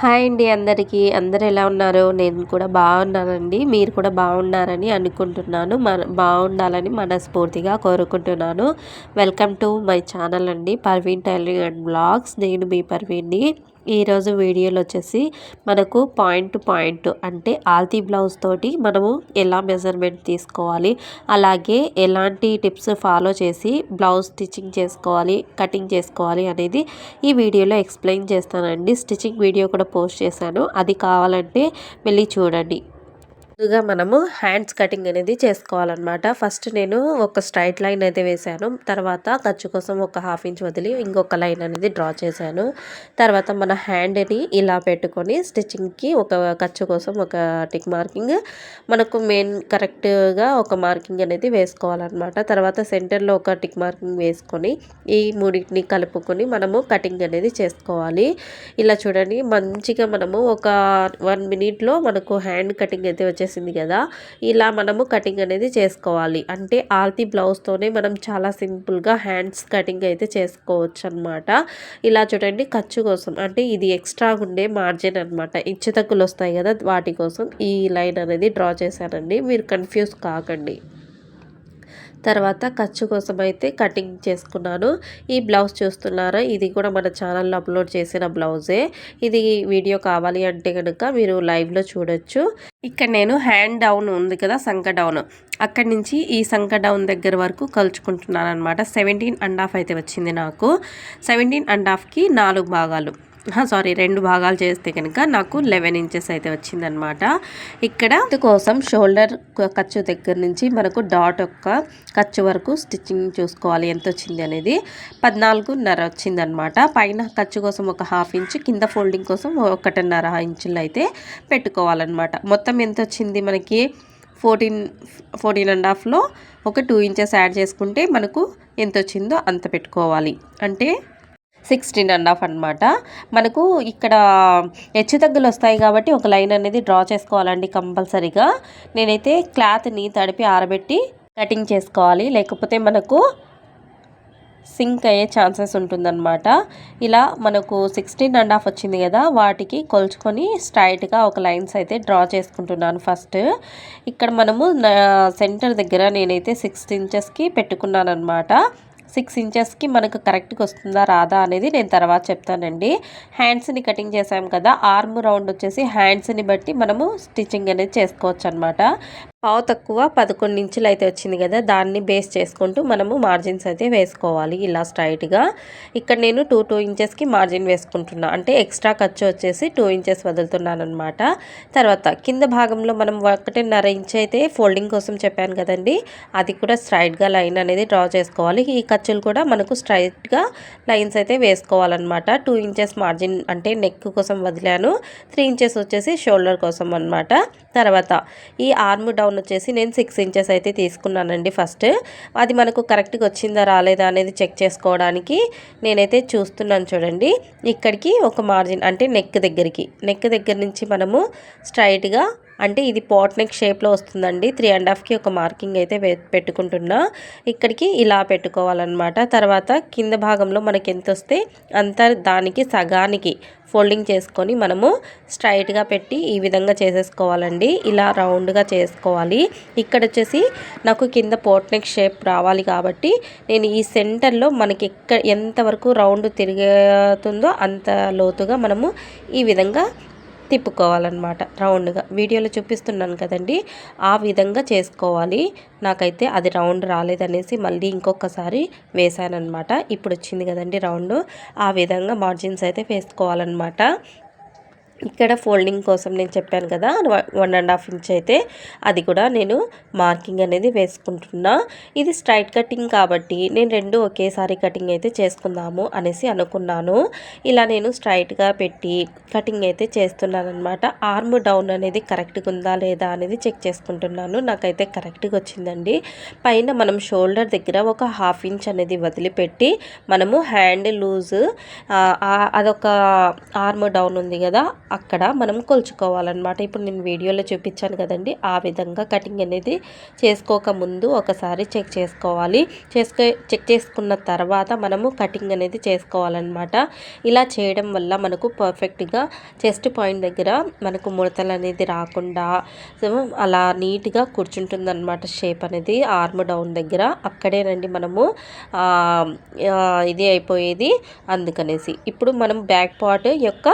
Hi అండి అందరికీ. అందరు ఎలా ఉన్నారు? నేను కూడా బాగున్నానండి. మీరు కూడా బాగున్నారని అనుకుంటున్నాను. మన బాగుండాలని మనస్ఫూర్తిగా కోరుకుంటున్నాను. వెల్కమ్ టు మై ఛానల్ అండి. Parveen tailoring and blogs. నేను మీ పర్వీన్ని ఈరోజు వీడియోలో వచ్చేసి మనకు పాయింట్ టు పాయింట్ అంటే ఆల్తీ బ్లౌజ్ తోటి మనము ఎలా మెజర్మెంట్ తీసుకోవాలి అలాగే ఎలాంటి టిప్స్ ఫాలో చేసి బ్లౌజ్ స్టిచ్చింగ్ చేసుకోవాలి కటింగ్ చేసుకోవాలి అనేది ఈ వీడియోలో ఎక్స్ప్లెయిన్ చేస్తానండి. స్టిచ్చింగ్ వీడియో కూడా పోస్ట్ చేశాను. అది కావాలంటే వెళ్ళి చూడండి. ముందుగా మనము హ్యాండ్స్ కటింగ్ అనేది చేసుకోవాలన్నమాట. ఫస్ట్ నేను ఒక స్ట్రైట్ లైన్ అయితే వేసాను తర్వాత ఖర్చు కోసం ఒక హాఫ్ ఇంచ్ వదిలి ఇంకొక లైన్ అనేది డ్రా చేశాను. తర్వాత మన హ్యాండ్ని ఇలా పెట్టుకొని స్టిచ్చింగ్కి ఒక ఖర్చు కోసం ఒక టిక్ మార్కింగ్ మనకు మెయిన్ కరెక్ట్గా ఒక మార్కింగ్ అనేది వేసుకోవాలన్నమాట. తర్వాత సెంటర్లో ఒక టిక్ మార్కింగ్ వేసుకొని ఈ మూడింటిని కలుపుకొని మనము కటింగ్ అనేది చేసుకోవాలి. ఇలా చూడండి మంచిగా మనము ఒక వన్ మినిట్లో మనకు హ్యాండ్ కటింగ్ అయితే వచ్చేసి వచ్చేసింది కదా. ఇలా మనము కటింగ్ అనేది చేసుకోవాలి. అంటే ఆల్తీ బ్లౌజ్తోనే మనం చాలా సింపుల్గా హ్యాండ్స్ కటింగ్ అయితే చేసుకోవచ్చు అనమాట ఇలా చూడండి ఖర్చు కోసం. అంటే ఇది ఎక్స్ట్రా ఉండే మార్జిన్ అనమాట ఇచ్చుతక్కులు వస్తాయి కదా వాటి కోసం ఈ లైన్ అనేది డ్రా చేశానండి. మీరు కన్ఫ్యూజ్ కాకండి. తర్వాత ఖర్చు కోసం అయితే కటింగ్ చేసుకున్నాను. ఈ బ్లౌజ్ చూస్తున్నారా? ఇది కూడా మన ఛానల్లో అప్లోడ్ చేసిన బ్లౌజే. ఇది వీడియో కావాలి అంటే కనుక మీరు లైవ్లో చూడొచ్చు. ఇక్కడ నేను హ్యాండ్ డౌన్ ఉంది కదా సంక డౌన్. అక్కడి నుంచి ఈ సంక డౌన్ దగ్గర వరకు కలుచుకుంటున్నాను అనమాట సెవెంటీన్ అండ్ హాఫ్ అయితే వచ్చింది నాకు. సెవెంటీన్ అండ్ హాఫ్కి నాలుగు భాగాలు. సారీ రెండు భాగాలు చేస్తే కనుక నాకు లెవెన్ ఇంచెస్ అయితే వచ్చిందనమాట ఇక్కడ కోసం షోల్డర్ ఖర్చు దగ్గర నుంచి మనకు డాట్ యొక్క ఖర్చు వరకు స్టిచ్చింగ్ చూసుకోవాలి. ఎంత వచ్చింది అనేది పద్నాలుగున్నర వచ్చిందనమాట పైన ఖర్చు కోసం ఒక హాఫ్ ఇంచ్ కింద ఫోల్డింగ్ కోసం ఒకటిన్నర ఇంచులు అయితే పెట్టుకోవాలన్నమాట. మొత్తం ఎంత వచ్చింది మనకి? ఫోర్టీన్ ఫోర్టీన్ అండ్ హాఫ్లో ఒక టూ ఇంచెస్ యాడ్ చేసుకుంటే మనకు ఎంత వచ్చిందో అంత పెట్టుకోవాలి. అంటే సిక్స్టీన్ అండ్ హాఫ్ అనమాట మనకు ఇక్కడ హెచ్చు తగ్గులు వస్తాయి కాబట్టి ఒక లైన్ అనేది డ్రా చేసుకోవాలండి కంపల్సరీగా. నేనైతే క్లాత్ని తడిపి ఆరబెట్టి కటింగ్ చేసుకోవాలి. లేకపోతే మనకు సింక్ అయ్యే ఛాన్సెస్ ఉంటుందన్నమాట. ఇలా మనకు సిక్స్టీన్ అండ్ హాఫ్ వచ్చింది కదా వాటికి కొలుచుకొని స్ట్రైట్గా ఒక లైన్స్ అయితే డ్రా చేసుకుంటున్నాను ఫస్ట్. ఇక్కడ మనము సెంటర్ దగ్గర నేనైతే సిక్స్ ఇంచెస్కి పెట్టుకున్నాను అనమాట సిక్స్ ఇంచెస్కి మనకు కరెక్ట్గా వస్తుందా రాదా అనేది నేను తర్వాత చెప్తానండి. హ్యాండ్స్ని కటింగ్ చేసాం కదా ఆర్మ్ రౌండ్ వచ్చేసి హ్యాండ్స్ని బట్టి మనము స్టిచ్చింగ్ అనేది చేసుకోవచ్చు అనమాట పావు తక్కువ పదకొండు ఇంచులు అయితే వచ్చింది కదా దాన్ని బేస్ చేసుకుంటూ మనము మార్జిన్స్ అయితే వేసుకోవాలి. ఇలా స్ట్రైట్గా ఇక్కడ నేను టూ టూ ఇంచెస్కి మార్జిన్ వేసుకుంటున్నా. అంటే ఎక్స్ట్రా ఖర్చు వచ్చేసి టూ ఇంచెస్ వదులుతున్నాను అనమాట తర్వాత కింద భాగంలో మనం ఒకటిన్నర ఇంచ్ అయితే ఫోల్డింగ్ కోసం చెప్పాను కదండి అది కూడా స్ట్రైట్గా లైన్ అనేది డ్రా చేసుకోవాలి. ఈ ఖర్చులు కూడా మనకు స్ట్రైట్గా లైన్స్ అయితే వేసుకోవాలన్నమాట. టూ ఇంచెస్ మార్జిన్ అంటే నెక్ కోసం వదిలాను త్రీ ఇంచెస్ వచ్చేసి షోల్డర్ కోసం అనమాట తర్వాత ఈ ఆర్మ్ డౌన్ డౌన్ వచ్చేసి నేను సిక్స్ ఇంచెస్ అయితే తీసుకున్నానండి ఫస్ట్ అది మనకు కరెక్ట్గా వచ్చిందా రాలేదా అనేది చెక్ చేసుకోవడానికి నేనైతే చూస్తున్నాను చూడండి. ఇక్కడికి ఒక మార్జిన్ అంటే నెక్ దగ్గరికి. నెక్ దగ్గర నుంచి మనము స్ట్రైట్గా అంటే ఇది పాట్ నెక్ షేప్లో వస్తుందండి. త్రీ అండ్ హాఫ్కి ఒక మార్కింగ్ అయితే పెట్టుకుంటున్నా. ఇక్కడికి ఇలా పెట్టుకోవాలన్నమాట. తర్వాత కింద భాగంలో మనకి ఎంత వస్తే అంత దానికి సగానికి ఫోల్డింగ్ చేసుకొని మనము స్ట్రైట్గా పెట్టి ఈ విధంగా చేసేసుకోవాలండి. ఇలా రౌండ్గా చేసుకోవాలి. ఇక్కడ వచ్చేసి నాకు కింద పోట్ నెక్ షేప్ రావాలి కాబట్టి నేను ఈ సెంటర్లో మనకి ఎక్కడ ఎంతవరకు రౌండ్ తిరుగుతుందో అంత లోతుగా మనము ఈ విధంగా తిప్పుకోవాలన్నమాట రౌండ్గా. వీడియోలో చూపిస్తున్నాను కదండి ఆ విధంగా చేసుకోవాలి. నాకైతే అది రౌండ్ రాలేదనేసి మళ్ళీ ఇంకొకసారి వేసానమాట ఇప్పుడు వచ్చింది కదండి రౌండ్ ఆ విధంగా మార్జిన్స్ అయితే వేసుకోవాలన్నమాట. ఇక్కడ ఫోల్డింగ్ కోసం నేను చెప్పాను కదా వన్ అండ్ హాఫ్ ఇంచ్ అయితే. అది కూడా నేను మార్కింగ్ అనేది వేసుకుంటున్నా. ఇది స్ట్రైట్ కటింగ్ కాబట్టి నేను రెండు ఒకేసారి కటింగ్ అయితే చేసుకుందాము అనేసి అనుకున్నాను. ఇలా నేను స్ట్రైట్గా పెట్టి కటింగ్ అయితే చేస్తున్నాను అనమాట ఆర్మ్ డౌన్ అనేది కరెక్ట్గా ఉందా లేదా అనేది చెక్ చేసుకుంటున్నాను. నాకైతే కరెక్ట్గా వచ్చిందండి. పైన మనం షోల్డర్ దగ్గర ఒక హాఫ్ ఇంచ్ అనేది వదిలిపెట్టి మనము హ్యాండ్ లూజ్ అదొక ఆర్మ్ డౌన్ ఉంది కదా అక్కడ మనం కొలుచుకోవాలన్నమాట. ఇప్పుడు నేను వీడియోలో చూపించాను కదండి ఆ విధంగా కటింగ్ అనేది చేసుకోకముందు ఒకసారి చెక్ చేసుకోవాలి. చేసుకో చెక్ చేసుకున్న తర్వాత మనము కటింగ్ అనేది చేసుకోవాలన్నమాట. ఇలా చేయడం వల్ల మనకు పర్ఫెక్ట్గా చెస్ట్ పాయింట్ దగ్గర మనకు ముడతలు అనేది రాకుండా అలా నీట్గా కూర్చుంటుంది అనమాట షేప్ అనేది ఆర్మ్ డౌన్ దగ్గర. అక్కడేనండి మనము ఇది అయిపోయేది అందుకనేసి. ఇప్పుడు మనం బ్యాక్ పార్ట్ యొక్క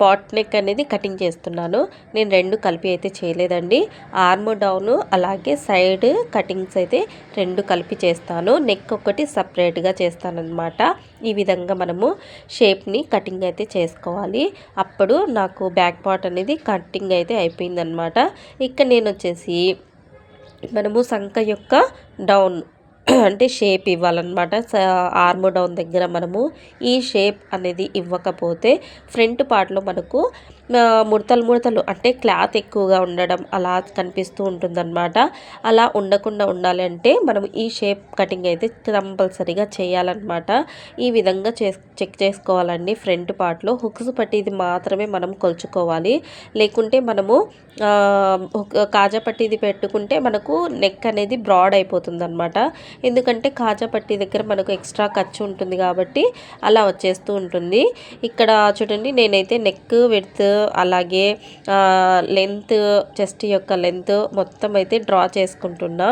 పాట్ నెక్ అనేది కటింగ్ చేస్తున్నాను. నేను రెండు కలిపి అయితే చేయలేదండి. ఆర్మ్ డౌన్ అలాగే సైడ్ కటింగ్స్ అయితే రెండు కలిపి చేస్తాను. నెక్ ఒకటి సపరేట్గా చేస్తానన్నమాట. ఈ విధంగా మనము షేప్ని కటింగ్ అయితే చేసుకోవాలి. అప్పుడు నాకు బ్యాక్ పార్ట్ అనేది కటింగ్ అయితే అయిపోయిందనమాట ఇక్కడ నేను వచ్చేసి మనము సంఖ యొక్క డౌన్ అంటే షేప్ ఇవ్వాలన్నమాట. ఆర్మ్ డౌన్ దగ్గర మనము ఈ షేప్ అనేది ఇవ్వకపోతే ఫ్రంట్ పార్ట్లో మనకు ముడతలు ముడతలు అంటే క్లాత్ ఎక్కువగా ఉండడం అలా కనిపిస్తూ ఉంటుందన్నమాట. అలా ఉండకుండా ఉండాలి అంటే మనం ఈ షేప్ కటింగ్ అయితే కంపల్సరీగా చేయాలన్నమాట. ఈ విధంగా చెక్ చేసుకోవాలండి ఫ్రంట్ పార్ట్లో హుక్స్ పట్టిది మాత్రమే మనం కొలుచుకోవాలి. లేకుంటే మనము కాజా పట్టిది పెట్టుకుంటే మనకు నెక్ అనేది బ్రాడ్ అయిపోతుంది అనమాట ఎందుకంటే కాజా పట్టి దగ్గర మనకు ఎక్స్ట్రా ఖర్చు ఉంటుంది కాబట్టి అలా వచ్చేస్తూ ఉంటుంది. ఇక్కడ చూడండి నేనైతే నెక్ విడ్త్ అలాగే లెంత్ చెస్ట్ యొక్క లెంత్ మొత్తం అయితే డ్రా చేసుకుంటున్నా.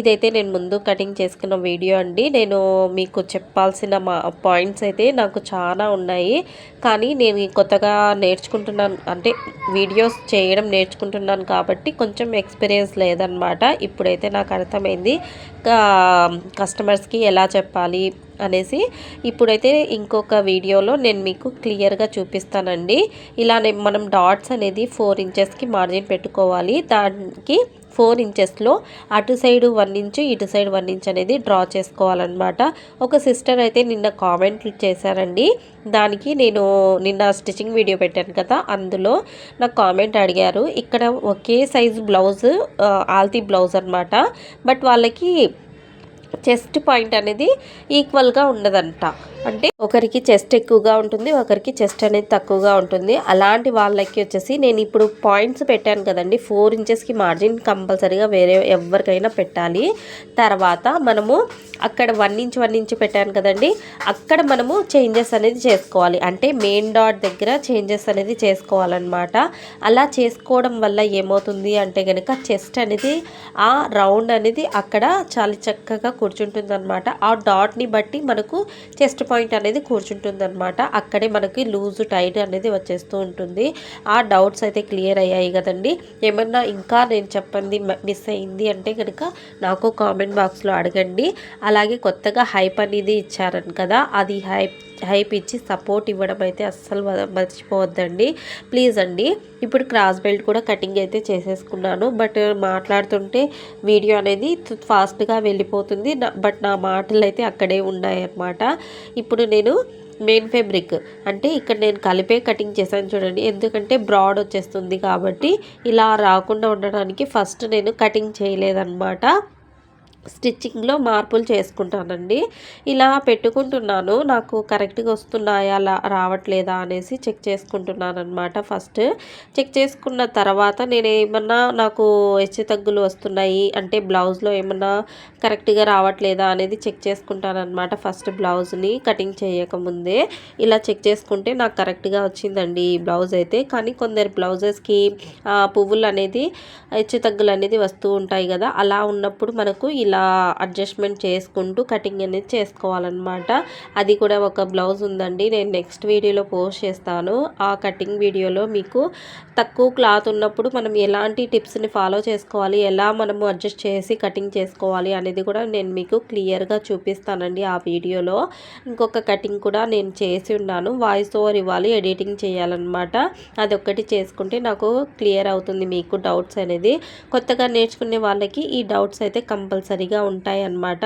ఇదైతే నేను ముందు కటింగ్ చేసుకున్న వీడియో అండి. నేను మీకు చెప్పాల్సిన మా పాయింట్స్ అయితే నాకు చాలా ఉన్నాయి. కానీ నేను కొత్తగా నేర్చుకుంటున్నాను అంటే వీడియోస్ చేయడం నేర్చుకుంటున్నాను కాబట్టి కొంచెం ఎక్స్పీరియన్స్ లేదనమాట ఇప్పుడైతే నాకు అర్థమైంది. Um, కస్టమర్స్కి ఎలా చెప్పాలి అనేసి ఇప్పుడైతే ఇంకొక వీడియోలో నేను మీకు క్లియర్గా చూపిస్తానండి. ఇలానే మనం డాట్స్ అనేది ఫోర్ ఇంచెస్కి మార్జిన్ పెట్టుకోవాలి. దానికి ఫోర్ ఇంచెస్లో అటు సైడ్ వన్ ఇంచ్ ఇటు సైడ్ వన్ ఇంచ్ అనేది డ్రా చేసుకోవాలన్నమాట. ఒక సిస్టర్ అయితే నిన్న కామెంట్లు చేశారండి. దానికి నేను నిన్న స్టిచ్చింగ్ వీడియో పెట్టాను కదా అందులో నాకు కామెంట్ అడిగారు. ఇక్కడ ఒకే సైజు బ్లౌజ్ ఆల్తీ బ్లౌజ్ అనమాట బట్ వాళ్ళకి చెస్ట్ పాయింట్ అనేది ఈక్వల్గా ఉండదంట. అంటే ఒకరికి చెస్ట్ ఎక్కువగా ఉంటుంది ఒకరికి చెస్ట్ అనేది తక్కువగా ఉంటుంది. అలాంటి వాళ్ళకి వచ్చేసి నేను ఇప్పుడు పాయింట్స్ పెట్టాను కదండి. ఫోర్ ఇంచెస్కి మార్జిన్ కంపల్సరీగా వేరే ఎవరికైనా పెట్టాలి. తర్వాత మనము అక్కడ వన్ ఇంచ్ వన్ ఇంచ్ పెట్టాను కదండి. అక్కడ మనము చేంజెస్ అనేది చేసుకోవాలి. అంటే మెయిన్ డాట్ దగ్గర చేంజెస్ అనేది చేసుకోవాలన్నమాట. అలా చేసుకోవడం వల్ల ఏమవుతుంది అంటే కనుక చెస్ట్ అనేది ఆ రౌండ్ అనేది అక్కడ చాలా చక్కగా కూర్చుంటుంది అనమాట ఆ డాట్ని బట్టి మనకు చెస్ట్ పాయింట్ అనేది కూర్చుంటుంది అనమాట అక్కడే మనకి లూజ్ టైట్ అనేది వచ్చేస్తూ ఉంటుంది. ఆ డౌట్స్ అయితే క్లియర్ అయ్యాయి కదండి. ఏమన్నా ఇంకా నేను చెప్పండి మిస్ అయింది అంటే కనుక నాకు కామెంట్ బాక్స్లో అడగండి. అలాగే కొత్తగా హైప్ అనేది ఇచ్చారని కదా అది హైప్ హైప్ ఇచ్చి సపోర్ట్ ఇవ్వడం అయితే అస్సలు మర్చిపోవద్దండి. ప్లీజ్ అండి ఇప్పుడు క్రాస్ బెల్ట్ కూడా కటింగ్ అయితే చేసేసుకున్నాను. బట్ మాట్లాడుతుంటే వీడియో అనేది ఫాస్ట్గా వెళ్ళిపోతుంది. బట్ నా మాటలు అయితే అక్కడే ఉన్నాయన్నమాట. ఇప్పుడు నేను మెయిన్ ఫ్యాబ్రిక్ అంటే ఇక్కడ నేను కలిపే కటింగ్ చేశాను చూడండి. ఎందుకంటే బ్రాడ్ వచ్చేస్తుంది కాబట్టి ఇలా రాకుండా ఉండడానికి ఫస్ట్ నేను కటింగ్ చేయలేదన్నమాట. స్టిచ్చింగ్లో మార్పులు చేసుకుంటానండి. ఇలా పెట్టుకుంటున్నాను. నాకు కరెక్ట్గా వస్తున్నాయా? అలా రావట్లేదా? అనేసి చెక్ చేసుకుంటున్నాను అనమాట ఫస్ట్. చెక్ చేసుకున్న తర్వాత నేను ఏమన్నా నాకు హెచ్చు తగ్గులు వస్తున్నాయి అంటే బ్లౌజ్లో ఏమన్నా కరెక్ట్గా రావట్లేదా? అనేది చెక్ చేసుకుంటాను అనమాట ఫస్ట్ బ్లౌజ్ని కటింగ్ చేయకముందే. ఇలా చెక్ చేసుకుంటే నాకు కరెక్ట్గా వచ్చిందండి ఈ బ్లౌజ్ అయితే. కానీ కొందరు బ్లౌజెస్కి పువ్వులు అనేది హెచ్చు తగ్గులు అనేది వస్తూ ఉంటాయి కదా. అలా ఉన్నప్పుడు మనకు ఇలా అడ్జస్ట్మెంట్ చేసుకుంటూ కటింగ్ అనేది చేసుకోవాలన్నమాట. అది కూడా ఒక బ్లౌజ్ ఉందండి. నేను నెక్స్ట్ వీడియోలో పోస్ట్ చేస్తాను. ఆ కటింగ్ వీడియోలో మీకు తక్కువ క్లాత్ ఉన్నప్పుడు మనం ఎలాంటి టిప్స్ని ఫాలో చేసుకోవాలి ఎలా మనము అడ్జస్ట్ చేసి కటింగ్ చేసుకోవాలి అనేది కూడా నేను మీకు క్లియర్గా చూపిస్తానండి ఆ వీడియోలో ఇంకొక కటింగ్ కూడా నేను చేసి ఉన్నాను. వాయిస్ ఓవర్ ఇవ్వాలి ఎడిటింగ్ చేయాలన్నమాట. అది చేసుకుంటే నాకు క్లియర్ అవుతుంది మీకు డౌట్స్ అనేది. కొత్తగా నేర్చుకునే వాళ్ళకి ఈ డౌట్స్ అయితే కంపల్సరీ సరిగా ఉంటాయి అన్నమాట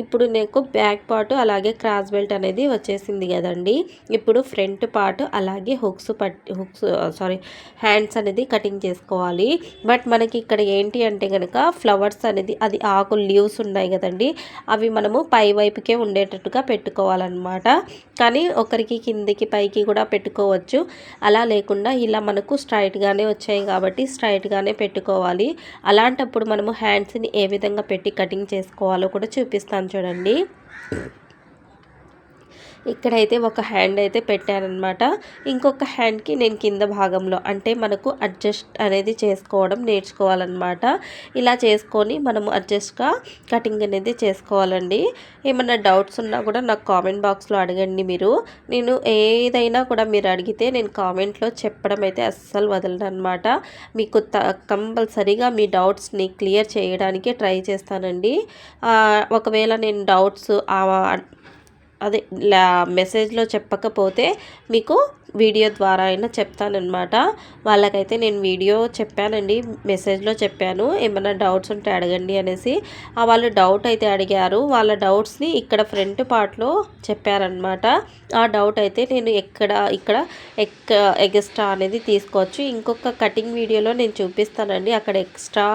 ఇప్పుడు నాకు బ్యాక్ పార్ట్ అలాగే క్రాస్ బెల్ట్ అనేది వచ్చేసింది కదండి. ఇప్పుడు ఫ్రంట్ పార్ట్ అలాగే హుక్స్ పట్టి హుక్స్ సారీ హ్యాండ్స్ అనేది కటింగ్ చేసుకోవాలి. బట్ మనకి ఇక్కడ ఏంటి అంటే కనుక ఫ్లవర్స్ అనేది అది ఆకు లీవ్స్ ఉన్నాయి కదండి. అవి మనము పై వైపుకే ఉండేటట్టుగా పెట్టుకోవాలన్నమాట. కానీ ఒకరికి కిందికి పైకి కూడా పెట్టుకోవచ్చు. అలా లేకుండా ఇలా మనకు స్ట్రైట్గానే వచ్చాయి కాబట్టి స్ట్రైట్గానే పెట్టుకోవాలి. అలాంటప్పుడు మనము హ్యాండ్స్ని ఏ విధంగా పెట్టి కట్ కటింగ్ చేసుకోవాలో కూడా చూపిస్తాను చూడండి. ఇక్కడైతే ఒక హ్యాండ్ అయితే పెట్టానమాట ఇంకొక హ్యాండ్కి నేను కింద భాగంలో అంటే మనకు అడ్జస్ట్ అనేది చేసుకోవడం నేర్చుకోవాలన్నమాట. ఇలా చేసుకొని మనము అడ్జస్ట్గా కటింగ్ అనేది చేసుకోవాలండి. ఏమైనా డౌట్స్ ఉన్నా కూడా నాకు కామెంట్ బాక్స్లో అడగండి మీరు. నేను ఏదైనా కూడా మీరు అడిగితే నేను కామెంట్లో చెప్పడం అయితే అస్సలు వదలను అనమాట మీకు కంపల్సరీగా మీ డౌట్స్ని క్లియర్ చేయడానికి ట్రై చేస్తానండి. ఒకవేళ నేను డౌట్స్ అదే మెసేజ్లో చెప్పకపోతే మీకు వీడియో ద్వారా అయినా చెప్తానమాట వాళ్ళకైతే నేను వీడియో చెప్పానండి మెసేజ్లో చెప్పాను. ఏమైనా డౌట్స్ ఉంటే అడగండి అనేసి. వాళ్ళు డౌట్ అయితే అడిగారు. వాళ్ళ డౌట్స్ని ఇక్కడ ఫ్రంట్ పార్ట్లో చెప్పారనమాట ఆ డౌట్ అయితే నేను ఎక్కడ ఇక్కడ ఎక్ ఎక్స్ట్రా అనేది తీసుకోవచ్చు. ఇంకొక కటింగ్ వీడియోలో నేను చూపిస్తానండి. అక్కడ ఎక్స్ట్రా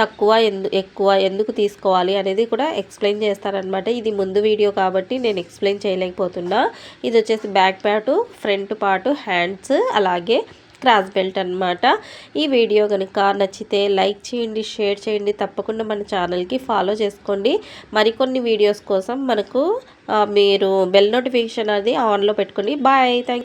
తక్కువ ఎందు ఎక్కువ ఎందుకు తీసుకోవాలి అనేది కూడా ఎక్స్ప్లెయిన్ చేస్తారనమాట. ఇది ముందు వీడియో కాబట్టి నేను ఎక్స్ప్లెయిన్ చేయలేకపోతున్నా. ఇది వచ్చేసి బ్యాక్ ప్యాటు ఫ్రంట్ పాటు హ్యాండ్స్ అలాగే క్రాస్ బెల్ట్ అనమాట ఈ వీడియో కనుక నచ్చితే లైక్ చేయండి షేర్ చేయండి తప్పకుండా మన ఛానల్కి ఫాలో చేసుకోండి. మరికొన్ని వీడియోస్ కోసం మనకు మీరు బెల్ నోటిఫికేషన్ అది ఆన్లో పెట్టుకోండి. Bye thank